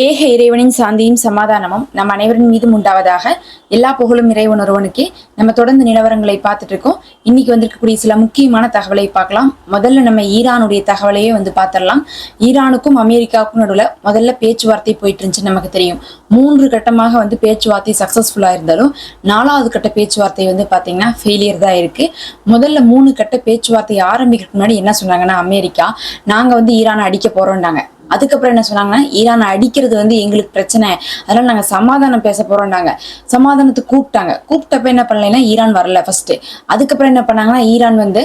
ஏக இறைவனின் சாந்தியும் சமாதானமும் நம் அனைவரின் மீதும் உண்டாவதாக எல்லா புகழும் இறைவன் ஒருவனுக்கே. நம்ம தொடர்ந்து நிலவரங்களை பார்த்துட்டு இருக்கோம். இன்னைக்கு வந்திருக்கக்கூடிய சில முக்கியமான தகவலை பார்க்கலாம். முதல்ல நம்ம ஈரானுடைய தகவலையே வந்து பார்த்துடலாம். ஈரானுக்கும் அமெரிக்காவுக்கும் நடுவில் முதல்ல பேச்சுவார்த்தை போயிட்டு இருந்துச்சு நமக்கு தெரியும். மூன்று கட்டமாக வந்து பேச்சுவார்த்தை சக்ஸஸ்ஃபுல்லாக இருந்தாலும் நாலாவது கட்ட பேச்சுவார்த்தை வந்து பார்த்தீங்கன்னா ஃபெயிலியர் தான் இருக்கு. முதல்ல மூணு கட்ட பேச்சுவார்த்தை ஆரம்பிக்கிறதுக்கு முன்னாடி என்ன சொன்னாங்கன்னா அமெரிக்கா நாங்கள் வந்து ஈரானை அடிக்க போறோம்னாங்க. அதுக்கப்புறம் என்ன சொன்னாங்கன்னா ஈரானை அடிக்கிறது வந்து எங்களுக்கு பிரச்சனை. அதனால நாங்க சமாதானம் பேச போறோம்டாங்க சமாதானத்துக்கு கூப்பிட்டாங்க. கூப்பிட்டப்ப என்ன பண்ணலைன்னா ஈரான் வரல ஃபர்ஸ்ட் அதுக்கப்புறம் என்ன பண்ணாங்கன்னா ஈரான் வந்து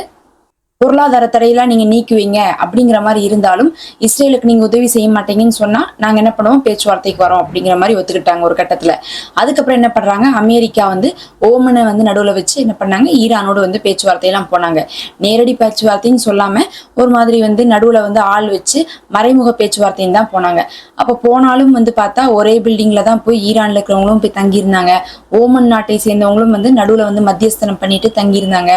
பொருளாதார தடையெல்லாம் நீங்க நீக்குவீங்க அப்படிங்கிற மாதிரி இருந்தாலும் இஸ்ரேலுக்கு நீங்க உதவி செய்ய மாட்டீங்கன்னு சொன்னா நாங்க என்ன பண்ணுவோம்? பேச்சுவார்த்தைக்கு வரோம் அப்படிங்கிற மாதிரி ஒத்துக்கிட்டாங்க ஒரு கட்டத்துல. அதுக்கப்புறம் என்ன பண்றாங்க? அமெரிக்கா வந்து ஓமனை வந்து நடுவில் வச்சு என்ன பண்ணாங்க? ஈரானோடு வந்து பேச்சுவார்த்தையெல்லாம் போனாங்க. நேரடி பேச்சுவார்த்தைன்னு சொல்லாம ஒரு மாதிரி வந்து நடுவில் வந்து ஆள் வச்சு மறைமுக பேச்சுவார்த்தைன்னு தான் போனாங்க. அப்போ போனாலும் வந்து பார்த்தா ஒரே பில்டிங்ல தான் போய் ஈரான்ல இருக்கிறவங்களும் போய் தங்கியிருந்தாங்க. ஓமன் நாட்டை சேர்ந்தவங்களும் வந்து நடுவில் வந்து மத்தியஸ்தனம் பண்ணிட்டு தங்கியிருந்தாங்க.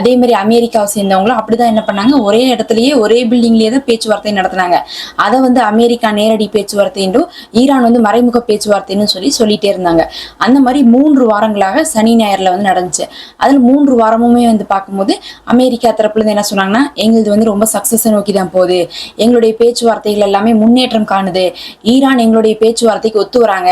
அதே மாதிரி அமெரிக்காவை சேர்ந்தவங்களும் அப்படிதான் என்ன பண்ணாங்க? ஒரே இடத்துலயே ஒரே பில்டிங்லயே தான் பேச்சுவார்த்தை நடத்தினாங்க. அதை வந்து அமெரிக்கா நேரடி பேச்சுவார்த்தை என்றும் ஈரான் வந்து மறைமுக பேச்சுவார்த்தைன்னு சொல்லி சொல்லிட்டே இருந்தாங்க. அந்த மாதிரி மூன்று வாரங்களாக சனி ஞாயிறுல வந்து நடந்துச்சு. அதில் மூன்று வாரமுமே வந்து பார்க்கும்போது அமெரிக்கா தரப்புல இருந்து என்ன சொன்னாங்கன்னா எங்களுது வந்து ரொம்ப சக்சஸ் நோக்கி தான் போகுது. எங்களுடைய பேச்சுவார்த்தைகள் எல்லாமே முன்னேற்றம் காணுது. ஈரான் எங்களுடைய பேச்சுவார்த்தைக்கு ஒத்து வராங்க.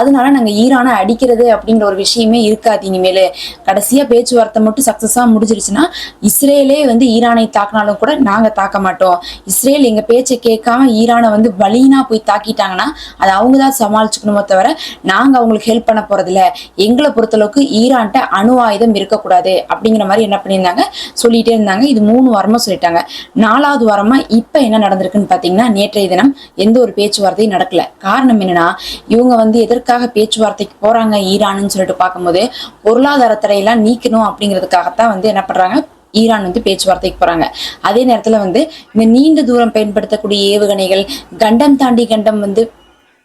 அதனால நாங்கள் ஈரானை அடிக்கிறது அப்படிங்கிற ஒரு விஷயமே இருக்காது இனிமேல். கடைசியாக பேச்சுவார்த்தை மட்டும் சக்ஸஸாக முடிஞ்சிருச்சுன்னா இஸ்ரேலே வந்து ஈரானை ஈரானை தாக்கினாலும் கூட நாங்க தாக்க மாட்டோம். இஸ்ரேல் எங்க பேச்சை கேட்காம ஈரானை வந்து வலினா போய் தாக்கிட்டாங்கன்னா அதை அவங்க தான் சமாளிச்சுக்கணுமோ தவிர நாங்க அவங்களுக்கு ஹெல்ப் பண்ண போறதில்ல. எங்களை பொறுத்தளவுக்கு ஈரான்ட்ட அணு ஆயுதம் இருக்கக்கூடாது அப்படிங்கிற மாதிரி என்ன பண்ணியிருந்தாங்க? சொல்லிட்டே இருந்தாங்க. இது மூணு வாரமா சொல்லிட்டாங்க. நாலாவது வாரமா இப்ப என்ன நடந்திருக்குன்னு பாத்தீங்கன்னா நேற்றைய தினம் எந்த ஒரு பேச்சுவார்த்தையும் நடக்கல. காரணம் என்னன்னா இவங்க வந்து எதற்காக பேச்சுவார்த்தைக்கு போறாங்க ஈரானுன்னு சொல்லிட்டு பார்க்கும்போது பொருளாதார தடையெல்லாம் நீக்கணும் அப்படிங்கிறதுக்காகத்தான் வந்து என்ன பண்றாங்க ஈரான் வந்து பேச்சுவார்த்தைக்கு போறாங்க. அதே நேரத்துல வந்து இந்த நீண்ட தூரம் பயன்படுத்தக்கூடிய ஏவுகணைகள் கண்டம் தாண்டி கண்டம் வந்து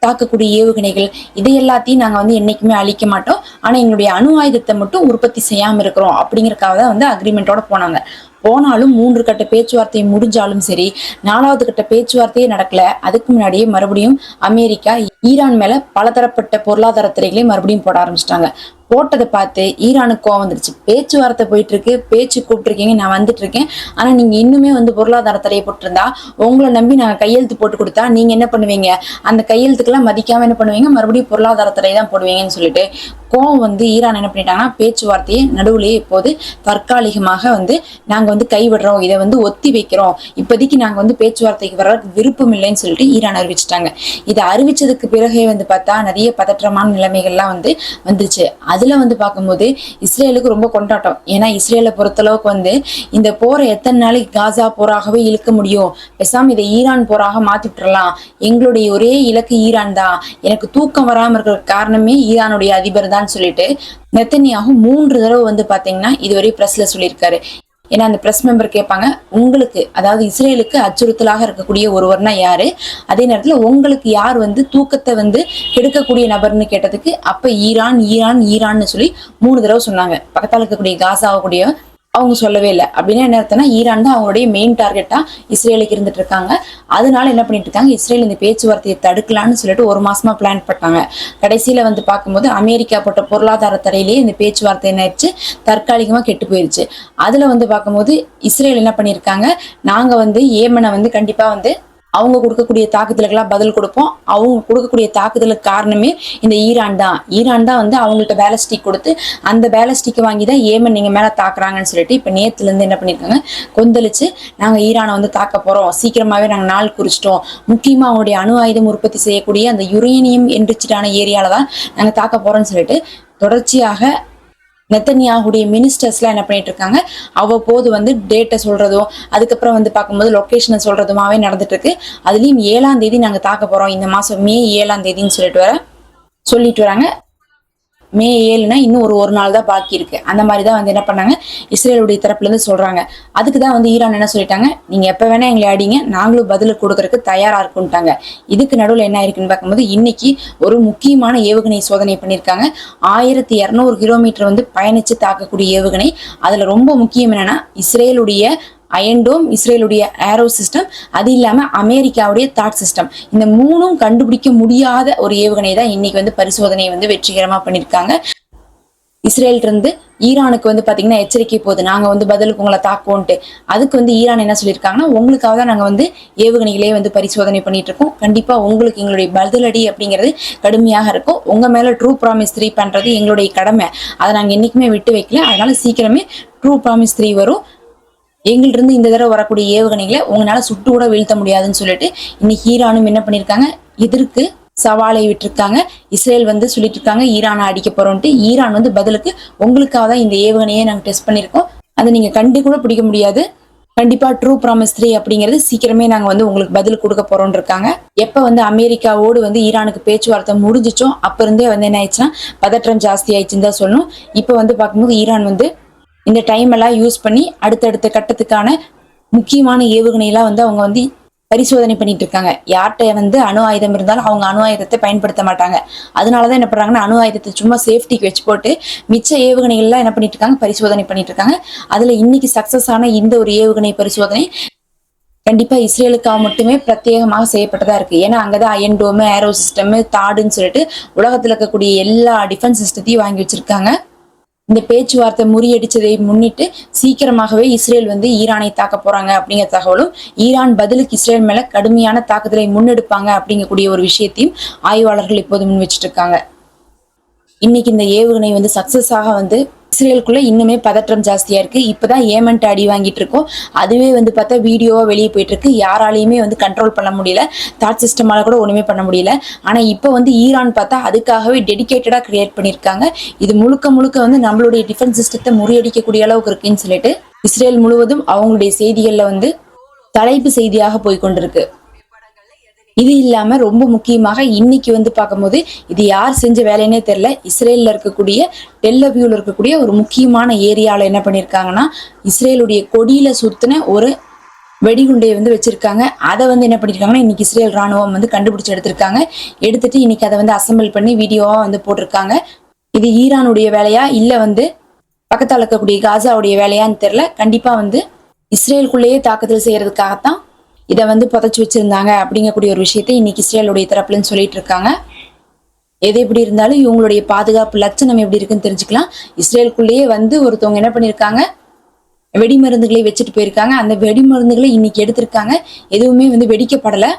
தாக்கக்கூடிய ஏவுகணைகள் இது எல்லாத்தையும் நாங்கள் வந்து என்னைக்குமே அழிக்க மாட்டோம். ஆனால் எங்களுடைய அணு ஆயுதத்தை மட்டும் உற்பத்தி செய்யாமல் இருக்கிறோம் அப்படிங்கறக்காக தான் வந்து அக்ரிமெண்ட்டோட போனாங்க. போனாலும் மூன்று கட்ட பேச்சுவார்த்தை முடிஞ்சாலும் சரி நாலாவது கட்ட பேச்சுவார்த்தையே நடக்கல. அதுக்கு முன்னாடியே மறுபடியும் அமெரிக்கா ஈரான் மேல பலதரப்பட்ட பொருளாதார துறைகளையும் மறுபடியும் போட ஆரம்பிச்சிட்டாங்க. போட்டதை பார்த்து ஈரானுக்கு கோவம் வந்துருச்சு. பேச்சுவார்த்தை போயிட்டு இருக்கு பேச்சு கூப்பிட்டுருக்கீங்க நான் வந்துட்டு இருக்கேன் ஆனா நீங்க இன்னுமே வந்து பொருளாதார தடையை போட்டிருந்தா உங்களை நம்பி நாங்கள் கையெழுத்து போட்டு கொடுத்தா நீங்க என்ன பண்ணுவீங்க? அந்த கையெழுத்துக்கெல்லாம் மதிக்காம என்ன பண்ணுவீங்க? மறுபடியும் பொருளாதார தடை தான் போடுவீங்கன்னு சொல்லிட்டு கோவம் வந்து ஈரான் என்ன பண்ணிட்டாங்கன்னா பேச்சுவார்த்தையை நடுவுலேயே இப்போது தற்காலிகமாக வந்து நாங்க வந்து கைவிடுறோம். இதை வந்து ஒத்தி வைக்கிறோம். இப்போதைக்கு நாங்க வந்து பேச்சுவார்த்தைக்கு வர விருப்பம் இல்லைன்னு சொல்லிட்டு ஈரான் அறிவிச்சிட்டாங்க. இதை அறிவிச்சதுக்கு பிறகே வந்து பார்த்தா நிறைய பதற்றமான நிலைமைகள்லாம் வந்து வந்துச்சு அதுல வந்து பார்க்கும்போது இஸ்ரேலுக்கு ரொம்ப கொண்டாட்டம். ஏன்னா இஸ்ரேலை பொறுத்தளவுக்கு வந்து இந்த போரை எத்தனை நாளைக்கு காசா போராகவே இழுக்க முடியும்? பெசாம இதை ஈரான் போராக மாற்றி விட்டுறலாம். எங்களுடைய ஒரே இலக்கு ஈரான் தான். எனக்கு தூக்கம் வராம இருக்கிற காரணமே ஈரானுடைய அதிபர் தான் சொல்லிட்டு நெத்தனியாகும் மூன்று தடவை வந்து பாத்தீங்கன்னா இதுவரை பிரஸ்ல சொல்லியிருக்காரு. ஏன்னா அந்த பிரஸ் மெம்பர் கேட்பாங்க உங்களுக்கு அதாவது இஸ்ரேலுக்கு அச்சுறுத்தலாக இருக்கக்கூடிய ஒருவர்னா யாரு? அதே நேரத்துல உங்களுக்கு யார் வந்து தூக்கத்தை வந்து கெடுக்கக்கூடிய நபர்னு கேட்டதுக்கு அப்ப ஈரான் ஈரான் ஈரான்னு சொல்லி மூணு தடவை சொன்னாங்க. பக்கத்தால் இருக்கக்கூடிய காசாவக்கூடிய அவங்க சொல்லவே இல்லை. அப்படின்னா என்ன அர்த்தம்னா ஈரான் தான் அவங்களுடைய மெயின் டார்கெட்டா இஸ்ரேலுக்கு இருந்துட்டு இருக்காங்க. அதனால என்ன பண்ணிட்டு இருக்காங்க? இஸ்ரேல் இந்த பேச்சுவார்த்தையை தடுக்கலாம்னு சொல்லிட்டு ஒரு மாசமா பிளான் பண்ணாங்க கடைசியில வந்து பார்க்கும்போது அமெரிக்கா போட்ட பொருளாதார தடையிலேயே இந்த பேச்சுவார்த்தை என்னாச்சு தற்காலிகமா கெட்டு போயிருச்சு. அதுல வந்து பார்க்கும்போது இஸ்ரேல் என்ன பண்ணியிருக்காங்க? நாங்க வந்து ஏமனை வந்து கண்டிப்பா வந்து அவங்க கொடுக்கக்கூடிய தாக்குதலுக்கெல்லாம் பதில் கொடுப்போம். அவங்க கொடுக்கக்கூடிய தாக்குதலுக்கு காரணமே இந்த ஈரான் தான். ஈரான் தான் வந்து அவங்கள்ட்ட பேலஸ்டிக் கொடுத்து அந்த பேலஸ்டிக் வாங்கி தான் ஏமன் நீங்கள் மேலே தாக்குறாங்கன்னு சொல்லிட்டு இப்போ நேத்துல இருந்து என்ன பண்ணிருக்காங்க? கொந்தளிச்சு நாங்கள் ஈரானை வந்து தாக்க போகிறோம் சீக்கிரமாகவே நாங்கள் நாள் குறிச்சிட்டோம். முக்கியமாக அவங்களுடைய அணு ஆயுதம் உற்பத்தி செய்யக்கூடிய அந்த யுரேனியம் என்ரிச்சிட்டான ஏரியாவில் தான் நாங்கள் தாக்க போகிறோம்னு சொல்லிட்டு தொடர்ச்சியாக நெத்தனியாகுடைய மினிஸ்டர்ஸ்லாம் என்ன பண்ணிட்டு இருக்காங்க? அவ்வப்போது வந்து டேட்டை சொல்றதும் அதுக்கப்புறம் வந்து பார்க்கும்போது லொக்கேஷனை சொல்றதுமாவே நடந்துட்டு இருக்கு அதுலயும் ஏழாம் தேதி நாங்க தாக்க போறோம். இந்த மாசம் மே ஏழாம் தேதின்னு சொல்லிட்டு வர சொல்லிட்டு வராங்க. மே ஏழுனா இன்னும் ஒரு ஒரு நாள் தான் பாக்கி இருக்கு. அந்த மாதிரி தான் வந்து என்ன பண்ணாங்க? இஸ்ரேலுடைய தரப்புலேருந்து சொல்கிறாங்க சொல்றாங்க. அதுக்கு தான் வந்து ஈரான் என்ன சொல்லிட்டாங்க? நீங்க எப்போ வேணா எங்களை அடிங்க நாங்களும் பதில் கொடுக்கறதுக்கு தயாரா இருக்கும்ட்டாங்க. இதுக்கு நடுவில் என்ன இருக்குன்னு பார்க்கும்போது இன்னைக்கு ஒரு முக்கியமான ஏவுகணை சோதனை பண்ணியிருக்காங்க. ஆயிரத்தி இரநூறு கிலோமீட்டர் வந்து பயணிச்சு தாக்கக்கூடிய ஏவுகணை. அதுல ரொம்ப முக்கியம் என்னன்னா இஸ்ரேலுடைய அயன்டோம் இஸ்ரேலுடைய ஏரோ சிஸ்டம் அது இல்லாமல் அமெரிக்காவுடைய தாட் சிஸ்டம் இந்த மூணும் கண்டுபிடிக்க முடியாத ஒரு ஏவுகணை தான் இன்னைக்கு வந்து பரிசோதனையை வந்து வெற்றிகரமாக பண்ணியிருக்காங்க இஸ்ரேல் இருந்து ஈரானுக்கு வந்து பார்த்தீங்கன்னா எச்சரிக்கை போகுது. நாங்கள் வந்து பதிலுக்கு உங்களை தாக்குவோன்ட்டு. அதுக்கு வந்து ஈரான் என்ன சொல்லியிருக்காங்கன்னா உங்களுக்காக தான் நாங்கள் வந்து ஏவுகணைகளே வந்து பரிசோதனை பண்ணிட்டு இருக்கோம். கண்டிப்பாக உங்களுக்கு எங்களுடைய பதிலடி அப்படிங்கிறது கடுமையாக இருக்கும். உங்கள் மேலே ட்ரூ ப்ராமிஸ் த்ரீ பண்ணுறது எங்களுடைய கடமை. அதை நாங்கள் என்றைக்குமே விட்டு வைக்கல. அதனால சீக்கிரமே ட்ரூ ப்ராமிஸ் த்ரீ வரும். எங்கள்கிட்ட இந்த தடவை வரக்கூடிய ஏவுகணைகளை உங்களால சுட்டு கூட வீழ்த்த முடியாதுன்னு சொல்லிட்டு இன்னைக்கு ஈரானும் என்ன பண்ணியிருக்காங்க? எதிர்க்கு சவாலை விட்டுருக்காங்க. இஸ்ரேல் வந்து சொல்லிட்டு இருக்காங்க ஈரானை அடிக்க போறோம்ட்டு ஈரான் வந்து பதிலுக்கு உங்களுக்காக தான் இந்த ஏவுகணையை நாங்கள் டெஸ்ட் பண்ணியிருக்கோம். அதை நீங்க கண்டு கூட பிடிக்க முடியாது. கண்டிப்பா ட்ரூ ப்ராமிஸ் த்ரீ அப்படிங்கிறது சீக்கிரமே நாங்க வந்து உங்களுக்கு பதில் கொடுக்க போறோம் இருக்காங்க எப்ப வந்து அமெரிக்காவோடு வந்து ஈரானுக்கு பேச்சுவார்த்தை முடிஞ்சிச்சோ அப்ப இருந்தே வந்து என்ன ஆயிடுச்சுன்னா பதற்றம் ஜாஸ்தி ஆயிடுச்சுன்னு தான் சொல்லணும். இப்போ வந்து பார்க்கும்போது ஈரான் வந்து இந்த டைம் எல்லாம் யூஸ் பண்ணி அடுத்தடுத்த கட்டத்துக்கான முக்கியமான ஏவுகணையெல்லாம் வந்து அவங்க வந்து பரிசோதனை பண்ணிட்டு இருக்காங்க. யார்கிட்ட வந்து அணு ஆயுதம் இருந்தாலும் அவங்க அணு ஆயுதத்தை பயன்படுத்த மாட்டாங்க. அதனாலதான் என்ன பண்றாங்கன்னா அணு ஆயுதத்தை சும்மா சேஃப்டிக்கு வச்சு போட்டு மிச்ச ஏவுகணைகள்லாம் என்ன பண்ணிட்டு இருக்காங்க? பரிசோதனை பண்ணிட்டு இருக்காங்க. அதுல இன்னைக்கு சக்சஸ் ஆன இந்த ஒரு ஏவுகணை பரிசோதனை கண்டிப்பா இஸ்ரேலுக்காக மட்டுமே பிரத்யேகமாக செய்யப்பட்டதா இருக்கு. ஏன்னா அங்கதான் அயன் டோமு ஏரோ சிஸ்டம் தாடுன்னு சொல்லிட்டு உலகத்துல இருக்கக்கூடிய எல்லா டிஃபென்ஸ் சிஸ்டத்தையும் வாங்கி வச்சிருக்காங்க. இந்த பேச்சுவார்த்தை முறியடிச்சதை முன்னிட்டு சீக்கிரமாகவே இஸ்ரேல் வந்து ஈரானை தாக்க போறாங்க அப்படிங்கிற தகவலும் ஈரான் பதிலுக்கு இஸ்ரேல் மேல கடுமையான தாக்குதலை முன்னெடுப்பாங்க அப்படிங்கக்கூடிய ஒரு விஷயத்தையும் ஆய்வாளர்கள் இப்போது முன் வச்சுட்டு இருக்காங்க. இன்னைக்கு இந்த ஏவுகணை வந்து சக்சஸ் ஆக வந்து இஸ்ரேலுக்குள்ள இன்னுமே பதற்றம் ஜாஸ்தியா இருக்கு. இப்பதான் ஏமன்ட்டு அடி வாங்கிட்டு இருக்கோம். அதுவே வந்து பார்த்தா வீடியோவா வெளியே போயிட்டு இருக்கு. யாராலையுமே வந்து கண்ட்ரோல் பண்ண முடியல. தாட் சிஸ்டமால கூட ஒண்ணுமே பண்ண முடியல. ஆனா இப்போ வந்து ஈரான் பார்த்தா அதுக்காகவே டெடிகேட்டடா கிரியேட் பண்ணிருக்காங்க இது முழுக்க முழுக்க வந்து நம்மளுடைய டிஃபென்ஸ் சிஸ்டத்தை முறியடிக்கக்கூடிய அளவுக்கு இருக்குன்னு சொல்லிட்டு இஸ்ரேல் முழுவதும் அவங்களுடைய செய்திகள்ல வந்து தலைப்பு செய்தியாக போய்கொண்டிருக்கு இது இல்லாம ரொம்ப முக்கியமாக இன்னைக்கு வந்து பார்க்கும்போது இது யார் செஞ்ச வேலைன்னே தெரில இஸ்ரேல்ல இருக்கக்கூடிய டெல்லவியூல இருக்கக்கூடிய ஒரு முக்கியமான ஏரியாவில் என்ன பண்ணியிருக்காங்கன்னா இஸ்ரேலுடைய கொடியில சுத்தின ஒரு வெடிகுண்டையை வந்து வச்சிருக்காங்க. அதை வந்து என்ன பண்ணிருக்காங்கன்னா இன்னைக்கு இஸ்ரேல் ராணுவம் வந்து கண்டுபிடிச்சு எடுத்திருக்காங்க. எடுத்துட்டு இன்னைக்கு அதை வந்து அசெம்பிள் பண்ணி வீடியோவா வந்து போட்டிருக்காங்க. இது ஈரானுடைய வேலையா இல்ல வந்து பக்கத்தில் இருக்கக்கூடிய காசாவுடைய வேலையான்னு தெரியல. கண்டிப்பா வந்து இஸ்ரேலுக்குள்ளேயே தாக்குதல் செய்யறதுக்காகத்தான் இதை வந்து புதைச்சி வச்சிருந்தாங்க அப்படிங்கக்கூடிய ஒரு விஷயத்தை இன்னைக்கு இஸ்ரேலுடைய தரப்புலன்னு சொல்லிட்டு இருக்காங்க. எது எப்படி இருந்தாலும் இவங்களுடைய பாதுகாப்பு லட்சணம் எப்படி இருக்குன்னு தெரிஞ்சுக்கலாம். இஸ்ரேலுக்குள்ளேயே வந்து ஒருத்தவங்க என்ன பண்ணியிருக்காங்க வெடிமருந்துகளை வச்சுட்டு போயிருக்காங்க. அந்த வெடிமருந்துகளை இன்னைக்கு எடுத்திருக்காங்க. எதுவுமே வந்து வெடிக்கப்படலை.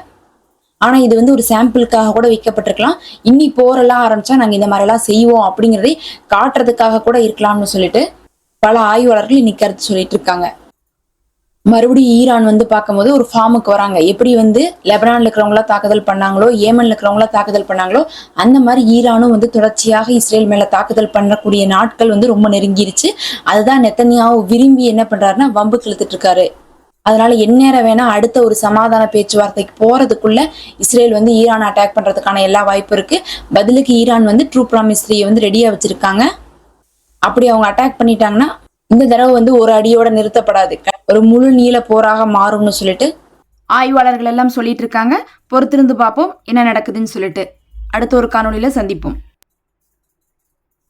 ஆனா இது வந்து ஒரு சாம்பிளுக்காக கூட வைக்கப்பட்டிருக்கலாம். இன்னி போரெல்லாம் ஆரம்பிச்சா நாங்க இந்த மாதிரி எல்லாம் செய்வோம் அப்படிங்கறதை காட்டுறதுக்காக கூட இருக்கலாம்னு சொல்லிட்டு பல ஆய்வாளர்கள் இன்னைக்கு கருத்து சொல்லிட்டு இருக்காங்க. மறுபடியும் ஈரான் வந்து பார்க்கும்போது ஒரு ஃபார்முக்கு வராங்க. எப்படி வந்து லெபனான்ல இருக்கிறவங்களா தாக்குதல் பண்ணாங்களோ ஏமன்ல இருக்கிறவங்களா தாக்குதல் பண்ணாங்களோ அந்த மாதிரி ஈரானும் வந்து தொடர்ச்சியாக இஸ்ரேல் மேல தாக்குதல் பண்ணக்கூடிய நாட்கள் வந்து ரொம்ப நெருங்கிருச்சு. அதுதான் நெத்தனியாவும் விரும்பி என்ன பண்றாருன்னா வம்பு கிழத்துட்டு இருக்காரு அதனால எந்நேரம் வேணா அடுத்த ஒரு சமாதான பேச்சுவார்த்தைக்கு போறதுக்குள்ள இஸ்ரேல் வந்து ஈரான் அட்டாக் பண்றதுக்கான எல்லா வாய்ப்பு இருக்கு. பதிலுக்கு ஈரான் வந்து ட்ரூ ப்ராமிஸ் வந்து ரெடியா வச்சிருக்காங்க. அப்படி அவங்க அட்டாக் பண்ணிட்டாங்கன்னா இந்த தடவை வந்து ஒரு அடியோட நிறுத்தப்படாது. ஒரு முழு நீள போராக மாறும்னு சொல்லிட்டு ஆய்வாளர்கள் எல்லாம் சொல்லிட்டு இருக்காங்க. பொறுத்திருந்து பார்ப்போம் என்ன நடக்குதுன்னு சொல்லிட்டு. அடுத்த ஒரு காணொளியில சந்திப்போம்.